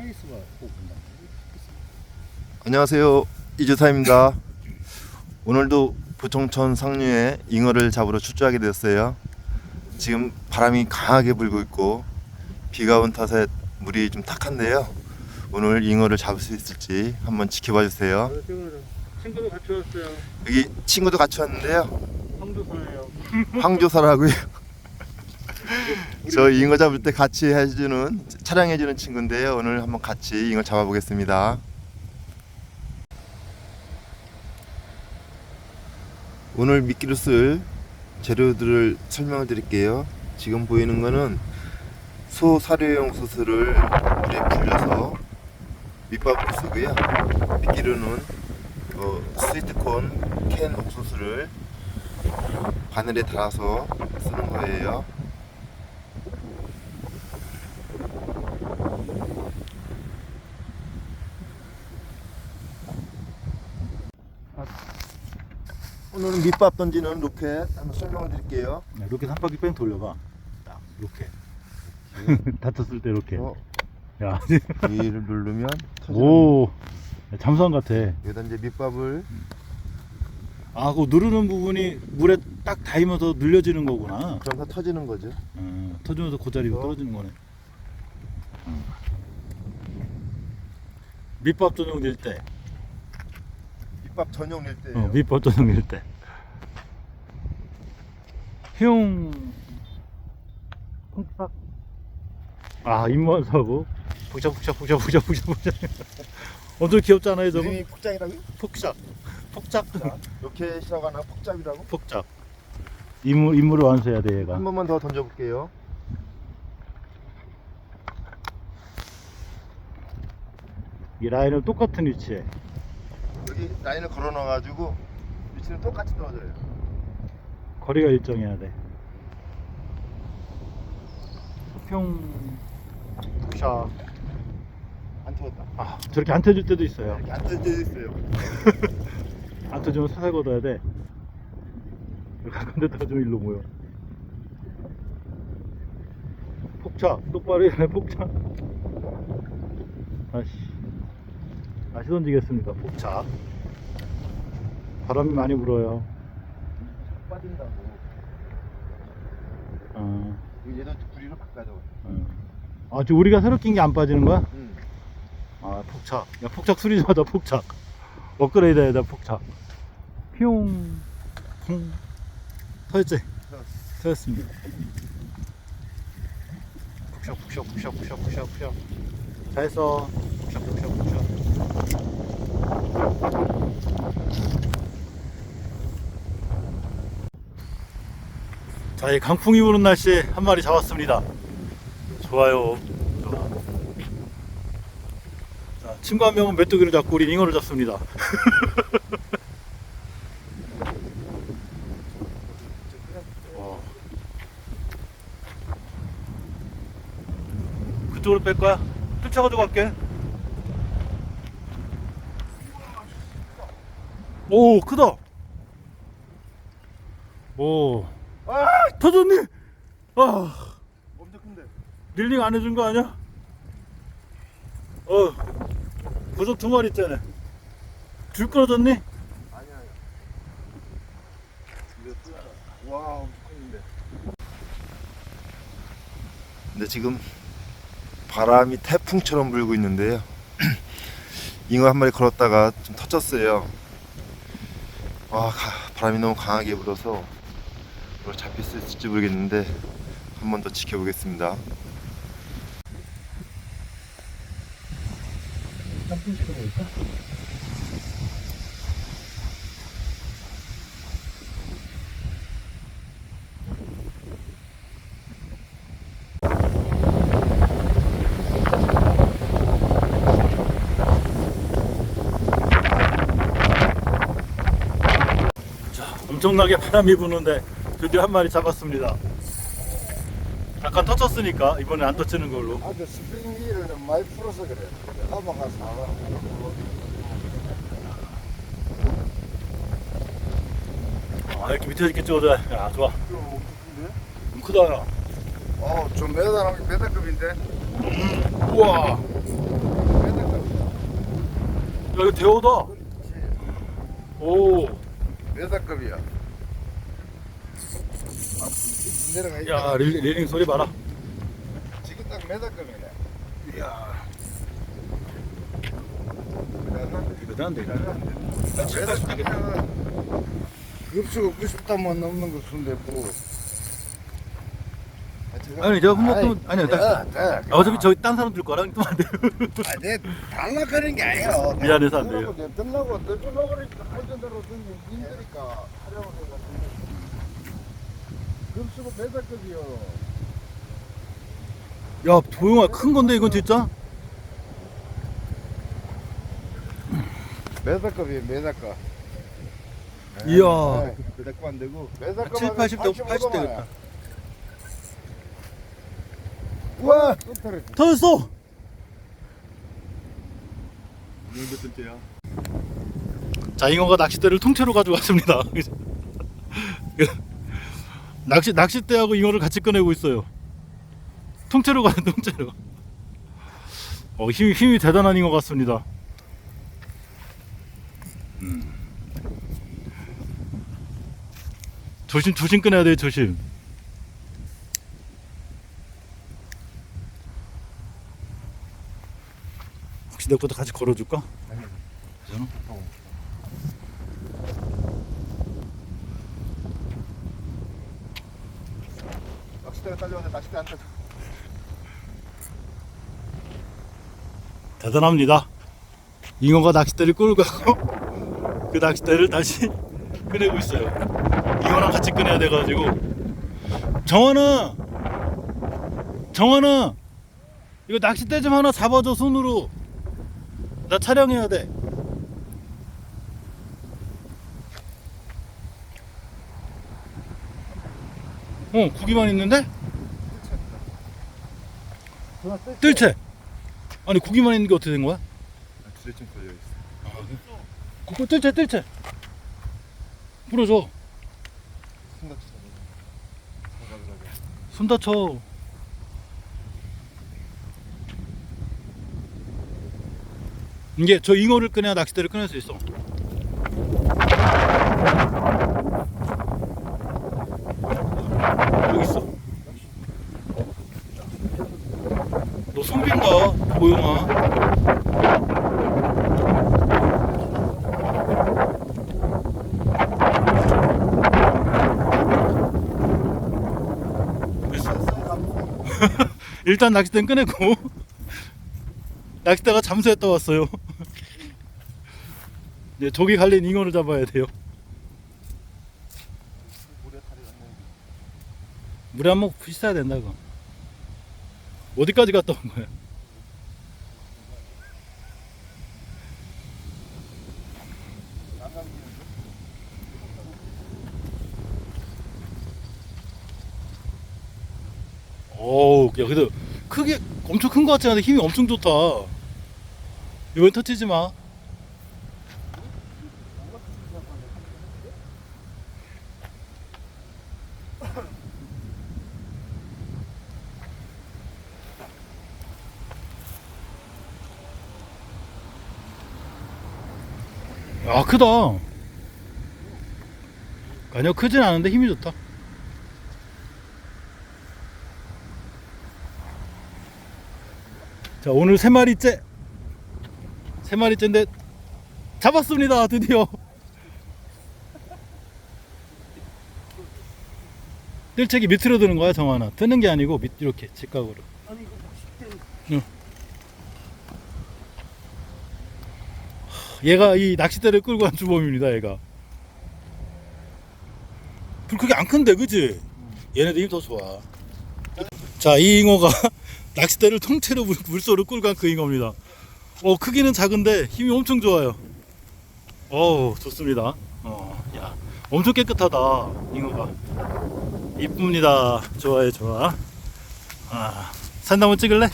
꼭 온다. 안녕하세요. 이주사입니다. 오늘도 부총천 상류에 잉어를 잡으러 출조하게 되었어요. 지금 바람이 강하게 불고 있고 비가 온 탓에 물이 좀 탁한데요. 오늘 잉어를 잡을 수 있을지 한번 지켜봐 주세요. 친구도 같이 왔어요. 여기 친구도 같이 왔는데요. 황조사예요. 황조사라고요 저 잉어 잡을 때 같이 해주는 촬영해주는 친구인데요. 오늘 한번 같이 잉어 잡아보겠습니다. 오늘 미끼로 쓸 재료들을 설명을 드릴게요. 지금 보이는 거는 소 사료용 소스를 물에 불려서 밑밥으로 쓰고요. 미끼로는 어, 스위트콘 캔 옥수수를 바늘에 달아서 쓰는 거예요. 오늘은 밑밥 던지는 로켓 한번 설명을 드릴게요. 네, 이렇게 한 바퀴 뺑 돌려봐. 딱 이렇게. 다쳤을 때 이렇게. 어, 야, 위를 누르면 터지는 오, 잠수함 같아. 여기다 이제 밑밥을 아, 그 누르는 부분이 물에 딱 닿으면서 늘려지는 거구나. 그럼 다 터지는 거죠. 음, 터지면서 그 자리로 어. 떨어지는 거네. 음. 밑밥 전용 될 때, 밑밥 전용 낼 때예요. 어, 밑밥 전용 될 때. 흉. 콩팍. 아, 입모사고. 북적, 북적, 북적, 북적, 북적, 북적. 엄청 귀엽잖아요, 저거. 이름이 폭작이라고요? 폭삭. 폭삭. 로켓이라고 하나 폭작이라고? 폭삭. 인물, 인물을 완수해야 돼, 얘가. 한 번만 더 던져볼게요. 이 라인을 똑같은 위치에. 여기 라인을 걸어 놔가지고 위치는 똑같이 떨어져요. 거리가 일정해야 돼. 평. ሻ. 안 터졌다. 아, 저렇게 안 터질 때도 있어요. 이렇게 안 터져 있어요. 안 터지면 사살 걷어야 돼. 가까운 데다가 좀 일로 모여. 폭착. 똑바로 해야 폭착. 다시. 다시 던지겠습니다. 폭착. 바람이 많이 불어요. 빠진다고. 어, 얘도 구리로 바꿔줘. 어. 아, 저 우리가 새로 낀 게 안 빠지는 거야? 응. 아 폭착 야 폭착 수리 좀 하자 폭착 업그레이드 해야 돼 폭착 뿅 퐁. 터졌지? 터졌습니다 푹샥 푹샥 푹샥 푹샥 푹샥 푹샥 잘했어 푹샥 푹샥 푹샥 자, 이 강풍이 부는 날씨에 한 마리 잡았습니다. 좋아요. 좋아. 자, 친구 한 명은 메뚜기를 잡고 우리 잉어를 잡습니다. 어. 그쪽으로 뺄 거야? 쫓아가지고 갈게. 오, 크다. 오, 아! 터졌니? 아. 엄청 큰데. 릴링 안 해준 거 아니야? 어, 고속 두 마리 있잖아. 줄 끊어졌니? 아니야. 와, 엄청 큰데. 근데 지금 바람이 태풍처럼 불고 있는데요. 잉어 한 마리 걸었다가 좀 터졌어요. 와, 가- 바람이 너무 강하게 불어서 이걸 잡힐 수 있을지 모르겠는데 한 번 더 지켜보겠습니다. 엄청나게 바람이 부는데 드디어 한 마리 잡았습니다. 약간 터쳤으니까 이번에 안 터치는 걸로. 아, 그 스프링기를 좀 많이 풀어서 그래. 하마가 사가. 아, 이렇게 밑에서 이렇게 찍어줘야. 야, 좋아. 좀 크다, 야. 어, 좀 매달한 매달급인데. 우와. 이거 대호다. 오. 메다급이야. 아, 내려가 있다. 야 릴, 릴링 소리 봐라. 지금 딱 메다급이네. 이야. 대단한데. 대단한데. 급수가 90단만 넘는 거 순대 뭐. 아니 제가 흠뻑 아니 나, 나, 어차피 저기 딴 사람 들 거랑 또 안 돼요. 아, 내 달라가는 게 아니야. 미안해서 안 돼요. 들라고 그러니까 할전대로 든지 힘드니까 촬영을 해가지고. 급수가 메다급이요. 야 도영아 큰 건데 이건 진짜. 메다급이에요 메다급. 이야. 메다급 안 되고. 메다급 7, 80대 80 되겠다. 떨어져. 터졌어. 몇 번째야? 자 잉어가 낚싯대를 통째로 가져왔습니다. 낚시 낚싯대하고 잉어를 같이 꺼내고 있어요. 통째로 가는 통째로. 어 힘이 힘이 대단한 잉어 같습니다. 음. 조심 조심 꺼내야 돼 조심. 혹시 내 것도 같이 걸어줄까? 괜찮아? 낚싯대가 딸려왔는데 낚싯대 안 딸려. 대단합니다. 잉어가 낚싯대를 끌고 가고 그 낚싯대를 다시 꺼내고 있어요. 잉어랑 같이 꺼내야 돼가지고 정원아, 정원아, 이거 낚싯대 좀 하나 잡아줘 손으로. 나 촬영해야 돼. 어, 고기만 있는데? 뜰채. 아니 고기만 있는 게 어떻게 된 거야? 줄에 좀 걸려 있어. 그거 뜰채 뜰채 손 다치잖아. 손 다쳐 이게 저 잉어를 꺼내야 낚싯대를 꺼낼 수 있어. 여기 있어. 너 보영아? 됐어 일단 낚싯대는 꺼내고 낚싯대가 잠수했다 왔어요. 이제 저기 갈린 잉어를 잡아야 돼요. 물에 한번 씻어야 된다 고 어디까지 갔다 온 거야? 오우 야 그래도 크게 엄청 큰거 같지 않은데 힘이 엄청 좋다 이번 터치지 마. 아 크다. 아니요 크진 않은데 힘이 좋다. 자 오늘 세 마리째 세 마리째인데 잡았습니다 드디어. 뜰채기 밑으로 드는 거야 정하나. 뜨는 게 아니고 밑 이렇게 직각으로. 응. 하, 얘가 이 낚싯대를 끌고 간 주범입니다 얘가. 불 크게 안 큰데 그지? 얘네들 힘 더 좋아. 자 이 잉어가 낚싯대를 통째로 물, 물소를 끌고 간 그 잉어입니다. 어, 크기는 작은데 힘이 엄청 좋아요. 어우, 좋습니다. 어, 야, 엄청 깨끗하다, 잉어가. 이쁩니다. 좋아요, 좋아. 아, 한번 찍을래?